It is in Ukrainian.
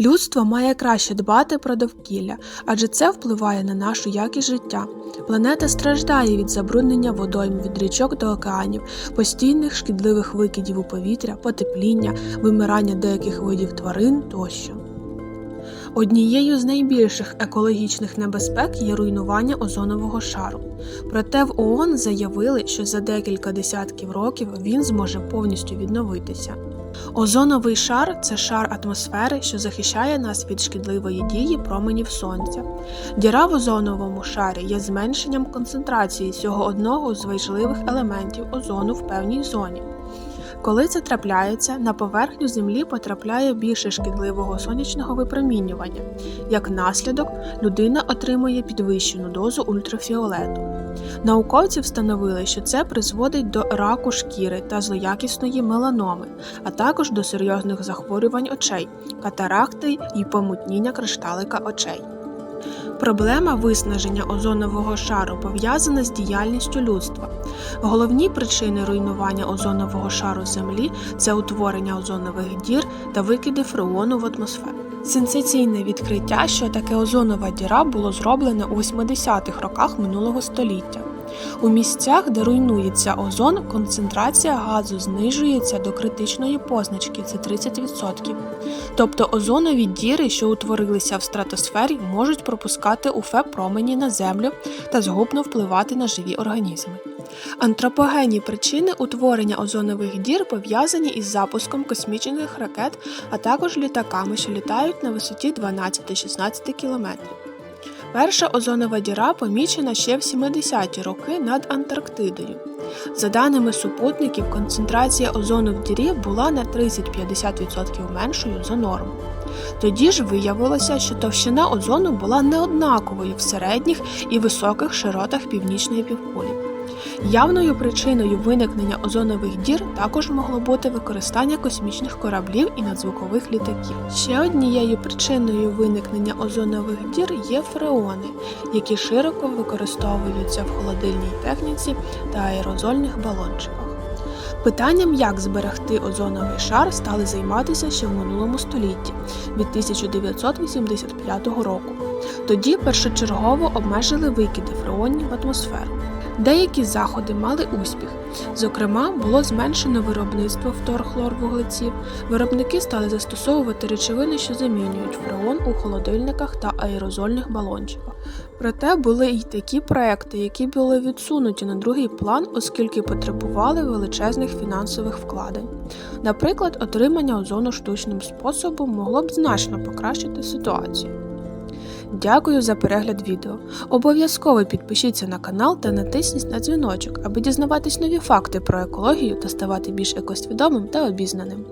Людство має краще дбати про довкілля, адже це впливає на нашу якість життя. Планета страждає від забруднення водойм від річок до океанів, постійних шкідливих викидів у повітря, потепління, вимирання деяких видів тварин тощо. Однією з найбільших екологічних небезпек є руйнування озонового шару. Проте в ООН заявили, що за декілька десятків років він зможе повністю відновитися. Озоновий шар це шар атмосфери, що захищає нас від шкідливої дії променів сонця. Діра в озоновому шарі є зменшенням концентрації цього одного з важливих елементів озону в певній зоні. Коли це трапляється, на поверхню Землі потрапляє більше шкідливого сонячного випромінювання. Як наслідок, людина отримує підвищену дозу ультрафіолету. Науковці встановили, що це призводить до раку шкіри та злоякісної меланоми, а також до серйозних захворювань очей, катаракти і помутніння кришталика очей. Проблема виснаження озонового шару пов'язана з діяльністю людства. Головні причини руйнування озонового шару Землі це утворення озонових дір та викиди фреону в атмосферу. Сенсаційне відкриття, що таке озонова діра, було зроблене у 80-х роках минулого століття. У місцях, де руйнується озон, концентрація газу знижується до критичної позначки це 30%. Тобто озонові діри, що утворилися в стратосфері, можуть пропускати УФ промені на землю та згубно впливати на живі організми. Антропогенні причини утворення озонових дір пов'язані із запуском космічних ракет, а також літаками, що літають на висоті 12-16 км. Перша озонова діра помічена ще в 70-ті роки над Антарктидою. За даними супутників, концентрація озону в дірі була на 30-50% меншою за норму. Тоді ж виявилося, що товщина озону була неоднаковою в середніх і високих широтах північної півкулі. Явною причиною виникнення озонових дір також могло бути використання космічних кораблів і надзвукових літаків. Ще однією причиною виникнення озонових дір є фреони, які широко використовуються в холодильній техніці та аерозольних балончиках. Питанням, як зберегти озоновий шар, стали займатися ще в минулому столітті від 1985 року. Тоді першочергово обмежили викиди фреонів в атмосферу. Деякі заходи мали успіх. Зокрема, було зменшено виробництво вторхлорвуглеців. Виробники стали застосовувати речовини, що замінюють фреон у холодильниках та аерозольних балончиках. Проте були й такі проекти, які були відсунуті на другий план, оскільки потребували величезних фінансових вкладень. Наприклад, отримання озону штучним способом могло б значно покращити ситуацію. Дякую за перегляд відео. Обов'язково підпишіться на канал та натисніть на дзвіночок, аби дізнаватись нові факти про екологію та ставати більш екосвідомим та обізнаним.